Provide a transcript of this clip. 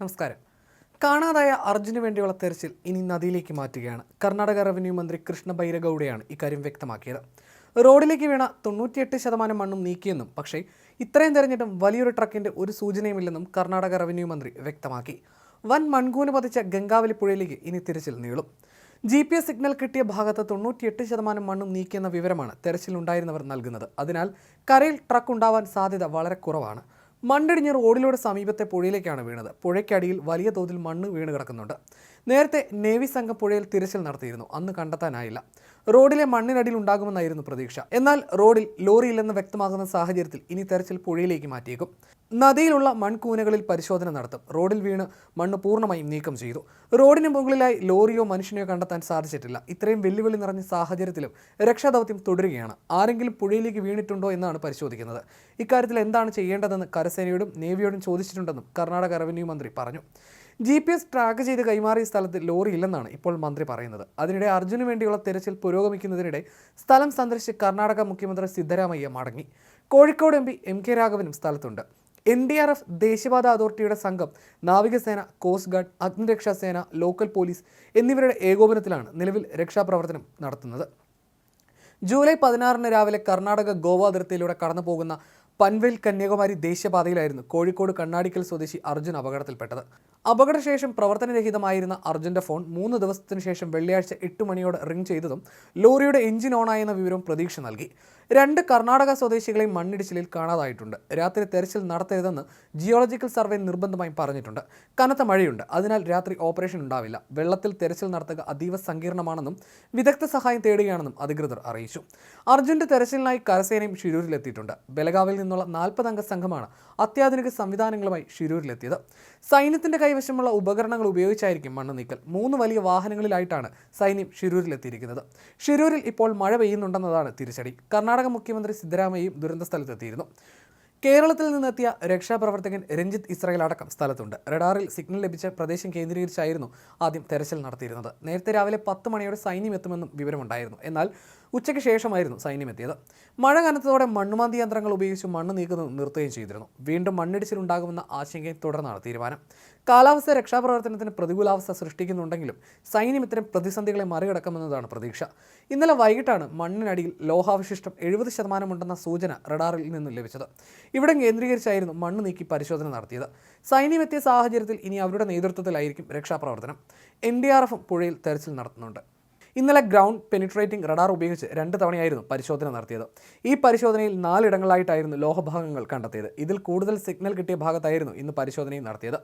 നമസ്കാരം. കാണാതായ അർജുന് വേണ്ടിയുള്ള തെരച്ചിൽ ഇനി നദിയിലേക്ക് മാറ്റുകയാണ്. കർണാടക റവന്യൂ മന്ത്രി കൃഷ്ണ ബൈരഗൌഡയാണ് ഇക്കാര്യം വ്യക്തമാക്കിയത്. റോഡിലേക്ക് വീണ തൊണ്ണൂറ്റിയെട്ട് ശതമാനം മണ്ണും നീക്കിയെന്നും പക്ഷേ ഇത്രയും തെരഞ്ഞിട്ടും വലിയൊരു ട്രക്കിന്റെ ഒരു സൂചനയുമില്ലെന്നും കർണാടക റവന്യൂ മന്ത്രി വ്യക്തമാക്കി. വൻ മൺകൂന് പതിച്ച ഗംഗാവലി പുഴയിലേക്ക് ഇനി തിരച്ചിൽ നീളും. ജി പി എസ് സിഗ്നൽ കിട്ടിയ ഭാഗത്ത് തൊണ്ണൂറ്റിയെട്ട് ശതമാനം മണ്ണും നീക്കിയെന്ന വിവരമാണ് തെരച്ചിലുണ്ടായിരുന്നവർ നൽകുന്നത്. അതിനാൽ കരയിൽ ട്രക്ക് ഉണ്ടാവാൻ സാധ്യത വളരെ കുറവാണ്. മണ്ണിടിഞ്ഞ് റോഡിലൂടെ സമീപത്തെ പുഴയിലേക്കാണ് വീണത്. പുഴയ്ക്കടിയിൽ വലിയ തോതിൽ മണ്ണ് വീണ് കിടക്കുന്നുണ്ട്. നേരത്തെ നേവി സംഘം പുഴയിൽ തിരച്ചിൽ നടത്തിയിരുന്നു. അന്ന് കണ്ടെത്താനായില്ല. റോഡിലെ മണ്ണിനടിയിൽ ഉണ്ടാകുമെന്നായിരുന്നു പ്രതീക്ഷ. എന്നാൽ റോഡിൽ ലോറിയില്ലെന്ന് വ്യക്തമാകുന്ന സാഹചര്യത്തിൽ ഇനി തെരച്ചിൽ പുഴയിലേക്ക് മാറ്റിയേക്കും. നദിയിലുള്ള മൺകൂനകളിൽ പരിശോധന നടത്തും. റോഡിൽ വീണ് മണ്ണ് പൂർണമായും നീക്കം ചെയ്തു. റോഡിന് മുകളിലായി ലോറിയോ മനുഷ്യനെയോ കണ്ടെത്താൻ സാധിച്ചിട്ടില്ല. ഇത്രയും വെല്ലുവിളി നിറഞ്ഞ സാഹചര്യത്തിലും രക്ഷാദൗത്യം തുടരുകയാണ്. ആരെങ്കിലും പുഴയിലേക്ക് വീണിട്ടുണ്ടോ എന്നാണ് പരിശോധിക്കുന്നത്. ഇക്കാര്യത്തിൽ എന്താണ് ചെയ്യേണ്ടതെന്ന് കരസേനയോടും നേവിയോടും ചോദിച്ചിട്ടുണ്ടെന്നും കർണാടക റവന്യൂ മന്ത്രി പറഞ്ഞു. ജി പി എസ് ട്രാക്ക് ചെയ്ത് കൈമാറിയ സ്ഥലത്ത് ലോറി ഇല്ലെന്നാണ് ഇപ്പോൾ മന്ത്രി പറയുന്നത്. അതിനിടെ അർജുന് വേണ്ടിയുള്ള തെരച്ചിൽ പുരോഗമിക്കുന്നതിനിടെ സ്ഥലം സന്ദർശിച്ച് കർണാടക മുഖ്യമന്ത്രി സിദ്ധരാമയ്യ മടങ്ങി. Kozhikode M P M K രാഘവനും സ്ഥലത്തുണ്ട്. എൻ ഡി ആർ എഫ് ദേശീയപാത അതോറിറ്റിയുടെ സംഘം നാവികസേന കോസ്റ്റ് ഗാർഡ് അഗ്നിരക്ഷാസേന ലോക്കൽ പോലീസ് എന്നിവരുടെ ഏകോപനത്തിലാണ് നിലവിൽ രക്ഷാപ്രവർത്തനം നടത്തുന്നത്. ജൂലൈ പതിനാറിന് രാവിലെ കർണാടക ഗോവ അതിർത്തിയിലൂടെ കടന്നു പോകുന്ന പൻവേൽ കന്യാകുമാരി ദേശീയപാതയിലായിരുന്നു കോഴിക്കോട് കണ്ണാടിക്കൽ സ്വദേശി അർജുൻ അപകടത്തിൽപ്പെട്ടത്. അപകടശേഷം പ്രവർത്തനരഹിതമായിരുന്ന അർജുന്റെ ഫോൺ മൂന്ന് ദിവസത്തിന് ശേഷം വെള്ളിയാഴ്ച എട്ട് മണിയോടെ റിംഗ് ചെയ്തതും ലോറിയുടെ എഞ്ചിൻ ഓണായെന്ന വിവരം പ്രതീക്ഷ നൽകി. രണ്ട് കർണാടക സ്വദേശികളെയും മണ്ണിടിച്ചിലിൽ കാണാതായിട്ടുണ്ട്. രാത്രി തെരച്ചിൽ നടത്തരുതെന്ന് ജിയോളജിക്കൽ സർവേ നിർബന്ധമായും പറഞ്ഞിട്ടുണ്ട്. കനത്ത മഴയുണ്ട്. അതിനാൽ രാത്രി ഓപ്പറേഷൻ ഉണ്ടാവില്ല. വെള്ളത്തിൽ തെരച്ചിൽ നടത്തുക അതീവ സങ്കീർണമാണെന്നും വിദഗ്ധ സഹായം തേടുകയാണെന്നും അധികൃതർ അറിയിച്ചു. അർജുന്റെ തെരച്ചിലിനായി കരസേനയും ഷിരൂരിലെത്തിയിട്ടുണ്ട് ബലഗാവിൽ നിന്നുള്ള നാൽപ്പതംഗ സംഘമാണ് അത്യാധുനിക സംവിധാനങ്ങളുമായി ഷിരൂരിലെത്തിയത് സൈന്യത്തിന്റെ കൈവശമുള്ള ഉപകരണങ്ങൾ ഉപയോഗിച്ചായിരിക്കും മണ്ണ് നീക്കൽ. മൂന്ന് വലിയ വാഹനങ്ങളിലായിട്ടാണ് സൈന്യം ഷിരൂരിലെത്തിയിരിക്കുന്നത് ഷിരൂരിൽ ഇപ്പോൾ മഴ പെയ്യുന്നുണ്ടെന്നതാണ് തിരിച്ചടി. കർണാടക മുഖ്യമന്ത്രി സിദ്ധരാമയ്യയും ദുരന്ത സ്ഥലത്തെത്തിയിരുന്നു കേരളത്തിൽ നിന്നെത്തിയ രക്ഷാപ്രവർത്തകൻ രഞ്ജിത്ത് ഇസ്രായേൽ അടക്കം സ്ഥലത്തുണ്ട്. റഡാറിൽ സിഗ്നൽ ലഭിച്ച പ്രദേശം കേന്ദ്രീകരിച്ചായിരുന്നു ആദ്യം തെരച്ചിൽ നടത്തിയിരുന്നത്. നേരത്തെ രാവിലെ പത്ത് മണിയോടെ സൈന്യം എത്തുമെന്നും വിവരമുണ്ടായിരുന്നു. എന്നാൽ ഉച്ചയ്ക്ക് ശേഷമായിരുന്നു സൈന്യം എത്തിയത് മഴ കനത്തതോടെ മണ്ണുമാന്തി യന്ത്രങ്ങൾ ഉപയോഗിച്ച് മണ്ണ് നീക്കുന്നത് നിർത്തുകയും ചെയ്തിരുന്നു. വീണ്ടും മണ്ണിടിച്ചിലുണ്ടാകുമെന്ന ആശങ്കയെ തുടർന്നാണ് തീരുമാനം. കാലാവസ്ഥ രക്ഷാപ്രവർത്തനത്തിന് പ്രതികൂലാവസ്ഥ സൃഷ്ടിക്കുന്നുണ്ടെങ്കിലും സൈന്യം ഇത്തരം പ്രതിസന്ധികളെ മറികടക്കുമെന്നതാണ് പ്രതീക്ഷ. ഇന്നലെ വൈകിട്ടാണ് മണ്ണിനടിയിൽ ലോഹാവശിഷ്ടം എഴുപത് ശതമാനമുണ്ടെന്ന സൂചന റഡാറിൽ നിന്ന് ലഭിച്ചത്. ഇവിടെ കേന്ദ്രീകരിച്ചായിരുന്നു മണ്ണ് നീക്കി പരിശോധന നടത്തിയത്. സൈന്യം എത്തിയ സാഹചര്യത്തിൽ ഇനി അവരുടെ നേതൃത്വത്തിലായിരിക്കും രക്ഷാപ്രവർത്തനം. എൻ ഡി ആർ എഫും പുഴയിൽ തെരച്ചിൽ നടത്തുന്നുണ്ട്. ഇന്നലെ ഗ്രൗണ്ട് പെനിട്രേറ്റിംഗ് റഡാർ ഉപയോഗിച്ച് രണ്ട് തവണയായിരുന്നു പരിശോധന നടത്തിയത്. ഈ പരിശോധനയിൽ നാലിടങ്ങളിലായിട്ടായിരുന്നു ലോഹഭാഗങ്ങൾ കണ്ടെത്തിയത്. ഇതിൽ കൂടുതൽ സിഗ്നൽ കിട്ടിയ ഭാഗത്തായിരുന്നു ഇന്ന് പരിശോധനയും നടത്തിയത്.